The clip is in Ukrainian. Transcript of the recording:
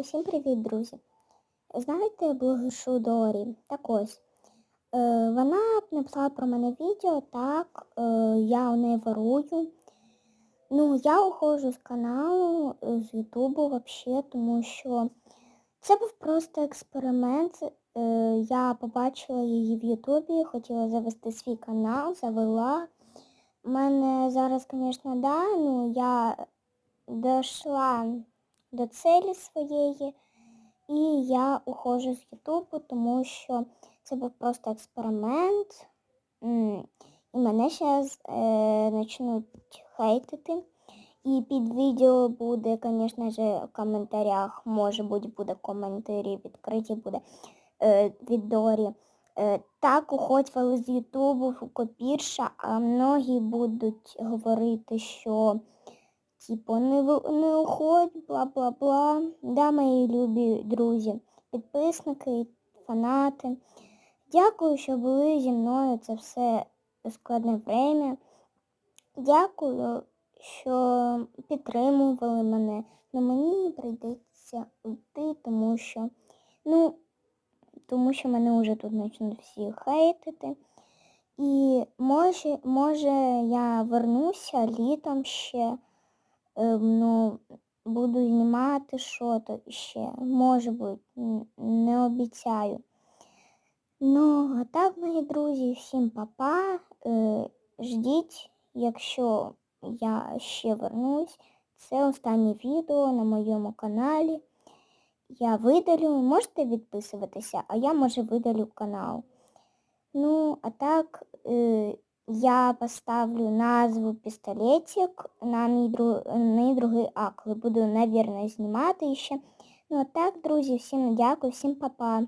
Усім привіт, друзі! Знаєте блогершу Дорі? Так ось. Е, вона написала про мене відео, так, е, я у неї ворую. Ну, я уходжу з каналу, е, з Ютубу взагалі, тому що це був просто експеримент. Е, я побачила її в Ютубі, хотіла завести свій канал, завела. У мене зараз, звісно, да, ну я дійшла до цілі своєї. І я уходжу з Ютубу, тому що це був просто експеримент. І мене зараз е, почнуть хейтити. І під відео буде, звісно ж, в коментарях, може бути, буде коментарі відкриті буде е, від Дорі. Е, так уходьвали з Ютубу копірша, а многі будуть говорити, що Типу, не, не уходь, бла-бла-бла. Да, мої любі друзі, підписники, фанати. Дякую, що були зі мною це все складне время. Дякую, що підтримували мене. Но мені прийдеться йти, тому що, ну, тому що мене вже тут почнуть всі хейтити. І може, може я вернуся літом ще. Е, ну, буду знімати що то ще. Може бути, не обіцяю. Ну, а так, мої друзі, всім папа. Е, ждіть, якщо я ще вернусь. Це останнє відео на моєму каналі. Я видалю, можете відписуватися, а я може видалю канал. Ну, а так, е, я поставлю назву пістолетик на мій, дру... мій другий акт. Буду, навірно, знімати ще. Ну а так, друзі, всім дякую, всім па-па.